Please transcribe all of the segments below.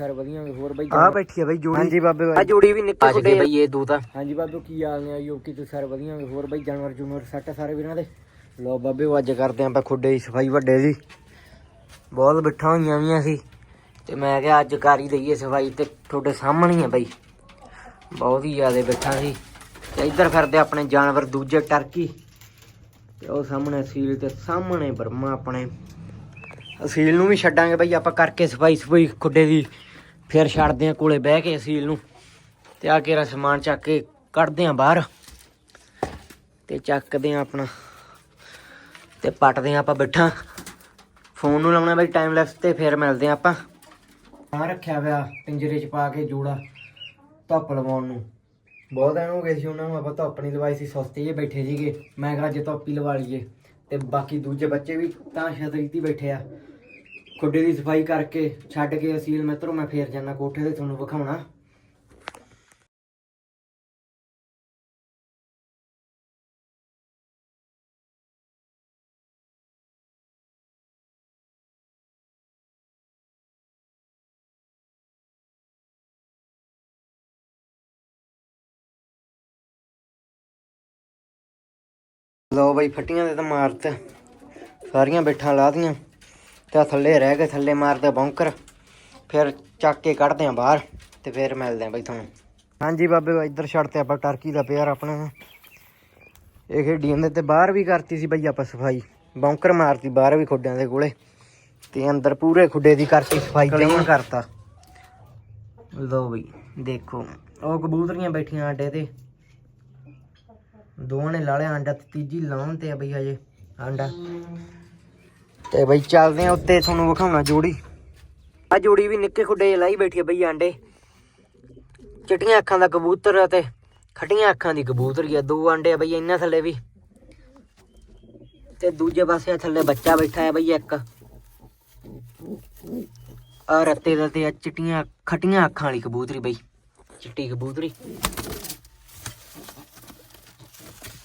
Sir ਵਧੀਆ ਵੀ ਹੋਰ ਬਾਈ ਆ ਬੈਠੀ ਆ ਬਈ ਜੋੜੀ। ਹਾਂਜੀ ਬਾਬੇ ਆ ਜੋੜੀ ਵੀ ਨਿੱਕੇ ਛੋਟੇ ਬਈ ਇਹ ਦੋ ਤਾਂ। ਹਾਂਜੀ ਬਾਬੇ ਕੀ ਹਾਲ ਨੇ ਆਇਓ ਕੀ ਤੁਸੀਂ ਸਰ ਵਧੀਆ ਵੀ ਹੋਰ ਬਾਈ ਜਾਨਵਰ ਜੂਨਵਰ ਸੱਟ ਸਾਰੇ ਵੀਰਾਂ ਦੇ। ਲੋ ਬਾਬੇ ਉਹ ਅੱਜ ਕਰਦੇ ਆਪਾਂ ਖੁੱਡੇ ਦੀ ਸਫ਼ਾਈ ਵੱਡੇ ਦੀ। ਬਹੁਤ ਬਿਠਾ ਹੋਈਆਂ ਵੀਆਂ ਸੀ। ਤੇ ਮੈਂ ਕਿਹਾ ਅੱਜ ਕਰ ਹੀ ਦਈਏ ਸਫ਼ਾਈ ਤੇ ਤੁਹਾਡੇ ਸਾਹਮਣੇ ਹੀ ਆ ਬਾਈ। ਬਹੁਤ ਹੀ ਜ਼ਿਆਦਾ ਬੈਠਾ ਸੀ। ਤੇ ਇੱਧਰ ਫਿਰਦੇ ਆਪਣੇ ਜਾਨਵਰ ਦੂਜੇ ਟਰਕੀ। ਤੇ ਉਹ ਸਾਹਮਣੇ ਸੀਲ ਤੇ ਸਾਹਮਣੇ ਬਰਮਾ ਆਪਣੇ। ਅਸੀਲ ਨੂੰ ਵੀ ਛੱਡਾਂਗੇ ਬਈ ਆਪਾਂ ਕਰਕੇ ਸਫ਼ਾਈ ਸਫ਼ਾਈ ਖੁੱਡੇ ਦੀ। ਫਿਰ ਛੱਡਦੇ ਆ ਕੋਲੇ ਬਹਿ ਕੇ ਅਸੀਲ ਨੂੰ ਤੇ ਆ ਕੇਰਾ ਸਮਾਨ ਚੱਕ ਕੇ ਕੱਢਦੇ ਆ ਬਾਹਰ ਤੇ ਚੱਕਦੇ ਆ ਆਪਣਾ ਤੇ ਪੱਟਦੇ ਆ ਆਪਾਂ ਬੈਠਾ। ਫੋਨ ਨੂੰ ਲਾਉਣਾ ਬਈ ਟਾਈਮ ਲੈਪਸ ਤੇ ਫਿਰ ਮਿਲਦੇ ਆ ਆਪਾਂ। ਆ ਰੱਖਿਆ ਹੋਇਆ, ਪਿੰਜਰੇ 'ਚ ਪਾ ਕੇ ਜੋੜਾ, ਧੁੱਪ ਲਵਾਉਣ ਨੂੰ। ਬਹੁਤ ਦਿਨ ਹੋ ਗਏ ਸੀ ਉਹਨਾਂ ਨੂੰ, ਆਪਾਂ ਧੁੱਪ ਨਹੀਂ ਲਵਾਈ ਸੀ ਸਸਤੇ ਜਿਹੇ ਬੈਠੇ ਸੀਗੇ। ਮੈਂ ਕਿਹਾ ਅੱਜ ਧੁੱਪ ਹੀ ਲਵਾ ਲਈਏ। ਤੇ ਬਾਕੀ ਦੂਜੇ ਬੱਚੇ ਵੀ ਤਾਂ ਛਤਰੀ ਤੇ ਬੈਠੇ ਆ। ਖੁੱਡੇ ਦੀ ਸਫ਼ਾਈ ਕਰਕੇ ਛੱਡ ਕੇ ਅਸੀਲ ਮਿੱਤਰੋ ਮੈਂ ਫੇਰ ਜਾਣਾ ਕੋਠੇ ਤੇ ਤੁਹਾਨੂੰ ਵਿਖਾਉਣਾ। ਲੋ ਬਈ ਫੱਟੀਆਂ ਦੇ ਤਾਂ ਮਾਰਤ, ਸਾਰੀਆਂ ਬੈਠਾਂ ਲਾਦੀਆਂ ਤੇ ਥੱਲੇ ਰਹਿ ਗਏ ਥੱਲੇ ਮਾਰਦੇ ਬੌਂਕਰ। ਫਿਰ ਚੱਕ ਕੇ ਕੱਢਦੇ ਆ ਬਾਹਰ ਤੇ ਫਿਰ ਮਿਲਦੇ ਆ ਬਈ ਤੁਹਾਨੂੰ। ਹਾਂਜੀ ਬਾਬੇ ਇੱਧਰ ਛੱਡ ਤੇ ਆਪਾਂ ਟਰਕੀ ਦਾ ਪਿਆਰ ਆਪਣਾ ਇਹ ਖੇਡੀ ਜਾਂਦੇ ਤੇ ਬਾਹਰ ਵੀ ਕਰਤੀ ਸੀ ਬਈ ਆਪਾਂ ਸਫ਼ਾਈ। ਬੌਂਕਰ ਮਾਰਤੀ ਬਾਹਰ ਵੀ ਖੁੱਡਿਆਂ ਦੇ ਕੋਲੇ। ਤੇ ਅੰਦਰ ਪੂਰੇ ਖੁੱਡੇ ਦੀ ਕਰਤੀ ਸਫ਼ਾਈ ਕਲੀਨ ਕਰਤਾ। ਲੋ ਬਈ ਦੇਖੋ। ਉਹ ਕਬੂਤਰੀਆਂ ਬੈਠੀਆਂ ਆਂਡੇ ਤੇ। ਦੋਵਾਂ ਨੇ ਲਾ ਲਿਆ ਆਂਡਾ ਤੇ ਤੀਜੀ ਲਾਉਣ ਤੇ ਆ ਬਈ ਹਜੇ ਆਂਡਾ। ਤੇ ਬਈ ਚੱਲਦੇ ਆ ਉੱਤੇ ਤੁਹਾਨੂੰ ਵਿਖਾਉਣਾ ਜੋੜੀ। ਆ ਜੋੜੀ ਵੀ ਨਿੱਕੇ ਖੁੱਡੇ ਲਾਈ ਬੈਠੀ ਆ ਬਈ ਆਂਡੇ। ਚਿੱਟੀਆਂ ਅੱਖਾਂ ਦਾ ਕਬੂਤਰ ਆ ਤੇ ਖੱਟੀਆਂ ਅੱਖਾਂ ਦੀ ਕਬੂਤਰੀ ਆ, ਦੋ ਆਂਡੇ ਆ ਬਈ ਇਹਨਾਂ ਥੱਲੇ ਵੀ। ਤੇ ਦੂਜੇ ਪਾਸੇ ਥੱਲੇ ਬੱਚਾ ਬੈਠਾ ਹੈ ਬਈ ਇੱਕ। ਆ ਰੱਤੇ ਦਾ ਤੇ ਚਿੱਟੀਆਂ, ਖੱਟੀਆਂ ਅੱਖਾਂ ਵਾਲੀ ਕਬੂਤਰੀ ਬਈ, ਚਿੱਟੀ ਕਬੂਤਰੀ।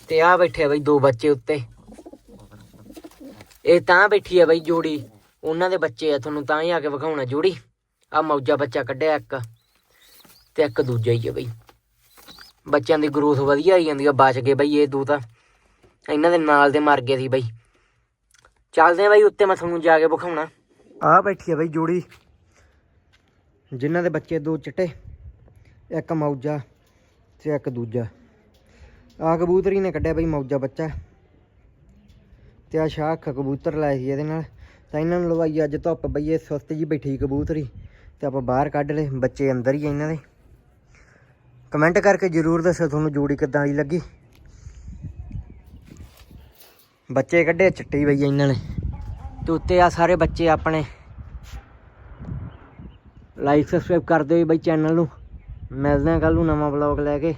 ਤੇ ਆ ਬੈਠੇ ਬਈ ਦੋ ਬੱਚੇ ਉੱਤੇ। ਇਹ ਤਾਂ ਬੈਠੀ ਆ ਬਾਈ ਜੋੜੀ। ਉਹਨਾਂ ਦੇ ਬੱਚੇ ਆ, ਤੁਹਾਨੂੰ ਤਾਂ ਹੀ ਆ ਕੇ ਵਿਖਾਉਣਾ ਜੋੜੀ। ਆ ਮੌਜਾ ਬੱਚਾ ਕੱਢਿਆ ਇੱਕ, ਤੇ ਇੱਕ ਦੂਜਾ ਹੀ ਆ ਬਈ। ਬੱਚਿਆਂ ਦੀ ਗਰੋਥ ਵਧੀਆ ਆਈ ਜਾਂਦੀ ਆ, ਬਚ ਗਏ ਬਈ ਇਹ ਦੋ ਤਾਂ। ਇਹਨਾਂ ਦੇ ਨਾਲ ਦੇ ਮਰ ਗਏ ਸੀ ਬਈ। ਚੱਲਦੇ ਆ ਬਾਈ, ਉੱਤੇ ਮੈਂ ਤੁਹਾਨੂੰ ਜਾ ਕੇ ਵਿਖਾਉਣਾ। ਆ ਬੈਠੀ ਆ ਬਈ ਜੋੜੀ। ਜਿਨ੍ਹਾਂ ਦੇ ਬੱਚੇ ਦੋ ਚਿੱਟੇ, ਇੱਕ ਮੌਜਾ ਤੇ ਇੱਕ ਦੂਜਾ। ਆ ਕਬੂਤਰੀ ਨੇ ਕੱਢਿਆ ਬਈ ਮੌਜਾ ਬੱਚਾ। ਤੇ ਆ ਸ਼ਾਖ ਕਬੂਤਰ ਲਾਏ ਸੀ ਇਹਦੇ ਨਾਲ। ਤਾਂ ਇਹਨਾਂ ਨੂੰ ਲਵਾਈ ਅੱਜ ਧੁੱਪ ਬਈਏ ਇਹ ਸੁਸਤ ਜੀ ਬੈਠੀ ਕਬੂਤਰੀ। ਤੇ ਆਪਾਂ ਬਾਹਰ ਕੱਢ ਲਏ, ਬੱਚੇ ਅੰਦਰ ਹੀ ਆ ਇਹਨਾਂ ਦੇ। ਕਮੈਂਟ ਕਰਕੇ ਜਰੂਰ ਦੱਸੋ ਤੁਹਾਨੂੰ ਜੋੜੀ ਕਿੱਦਾਂ ਦੀ ਲੱਗੀ। ਬੱਚੇ ਕੱਢੇ, ਚਿੱਟੀ ਬਈ ਇਹਨਾਂ ਨੇ। ਤੇ ਉੱਤੇ ਆ ਸਾਰੇ ਬੱਚੇ ਆਪਣੇ। ਲਾਈਕ ਸਬਸਕ੍ਰਾਈਬ ਕਰ ਦਿਓ ਜੀ ਬਈ ਚੈਨਲ ਨੂੰ। ਮਿਲਦੇ ਆ ਕੱਲ ਨੂੰ ਨਵਾਂ ਵਲੌਗ ਲੈ ਕੇ।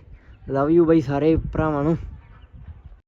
ਲਵ ਯੂ ਬਈ ਸਾਰੇ ਭਰਾਵਾਂ ਨੂੰ।